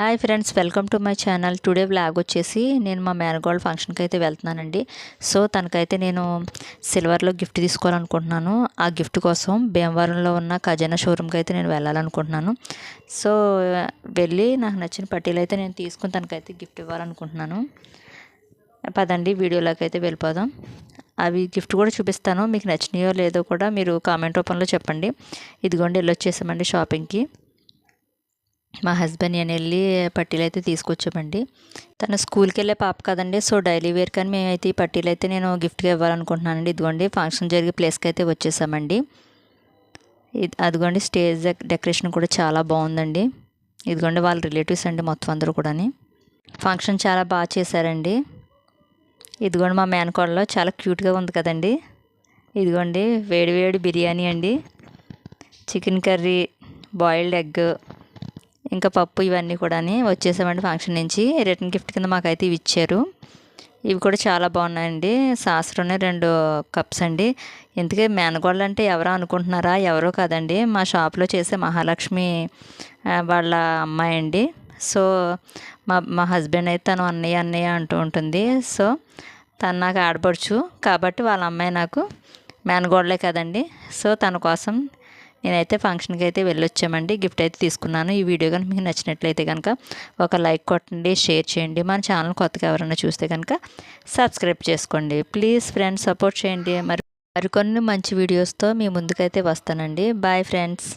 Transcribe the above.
Hi friends welcome to my channel today vlog వచ్చేసి నేను మా మేనగోల్డ్ ఫంక్షన్కి అయితే వెళ్తున్నానండి. సో తనకైతే నేను సిల్వర్లో గిఫ్ట్ తీసుకోవాలనుకుంటున్నాను. ఆ గిఫ్ట్ కోసం భీమవరంలో ఉన్న ఖజానా షోరూమ్కి అయితే నేను వెళ్ళాలనుకుంటున్నాను. సో వెళ్ళి నాకు నచ్చిన పట్టీలు అయితే నేను తీసుకుని తనకైతే గిఫ్ట్ ఇవ్వాలనుకుంటున్నాను. పదండి వీడియోలోకి అయితే వెళ్ళిపోదాం. అవి గిఫ్ట్ కూడా చూపిస్తాను. మీకు నచ్చినాయో లేదో కూడా మీరు కామెంట్ రూపంలో చెప్పండి. ఇదిగోండి వెళ్ళొచ్చేసామండి షాపింగ్కి మా హస్బెండ్ నేను వెళ్ళి పట్టీలు అయితే తీసుకొచ్చామండి. తను స్కూల్కి వెళ్ళే పాప కదండి. సో డైలీ వేర్ కానీ మేమైతే ఈ పట్టీలు అయితే నేను గిఫ్ట్గా ఇవ్వాలనుకుంటున్నానండి. ఇదిగోండి ఫంక్షన్ జరిగే ప్లేస్కి అయితే వచ్చేసామండి. ఇది అదిగోండి స్టేజ్ డెకరేషన్ కూడా చాలా బాగుందండి. ఇదిగోండి వాళ్ళ రిలేటివ్స్ అండి మొత్తం అందరూ కూడాని. ఫంక్షన్ చాలా బాగా చేశారండి. ఇదిగోండి మా మేనకోడలో చాలా క్యూట్గా ఉంది కదండి. ఇదిగోండి వేడి వేడి బిర్యానీ అండి. చికెన్ కర్రీ బాయిల్డ్ ఎగ్ ఇంకా పప్పు ఇవన్నీ కూడా వచ్చేసామండి ఫంక్షన్ నుంచి. రిటర్న్ గిఫ్ట్ కింద మాకైతే ఇవి ఇచ్చారు. ఇవి కూడా చాలా బాగున్నాయండి. సాసలోనే రెండు కప్స్ అండి. ఇందుకే మేనగోళ్ళు అంటే ఎవరో అనుకుంటున్నారా? ఎవరో కాదండి. మా షాప్లో చేసే మహాలక్ష్మి వాళ్ళ అమ్మాయి అండి. సో మా మా హస్బెండ్ అయితే తను అన్నయ్య అన్నయ్య అంటూ ఉంటుంది. సో తను నాకు ఆడపడుచు. కాబట్టి వాళ్ళ అమ్మాయి నాకు మేనగోడలే కదండి. సో తన కోసం నేనైతే ఫంక్షన్కి అయితే వెళ్ళొచ్చామండి. గిఫ్ట్ అయితే తీసుకున్నాను. ఈ వీడియో కనుక మీకు నచ్చినట్లయితే కనుక ఒక లైక్ కొట్టండి షేర్ చేయండి. మన ఛానల్ కొత్తగా ఎవరైనా చూస్తే కనుక సబ్స్క్రైబ్ చేసుకోండి. ప్లీజ్ ఫ్రెండ్స్ సపోర్ట్ చేయండి. మరి మరికొన్ని మంచి వీడియోస్తో మీ ముందుకైతే వస్తానండి. Bye friends.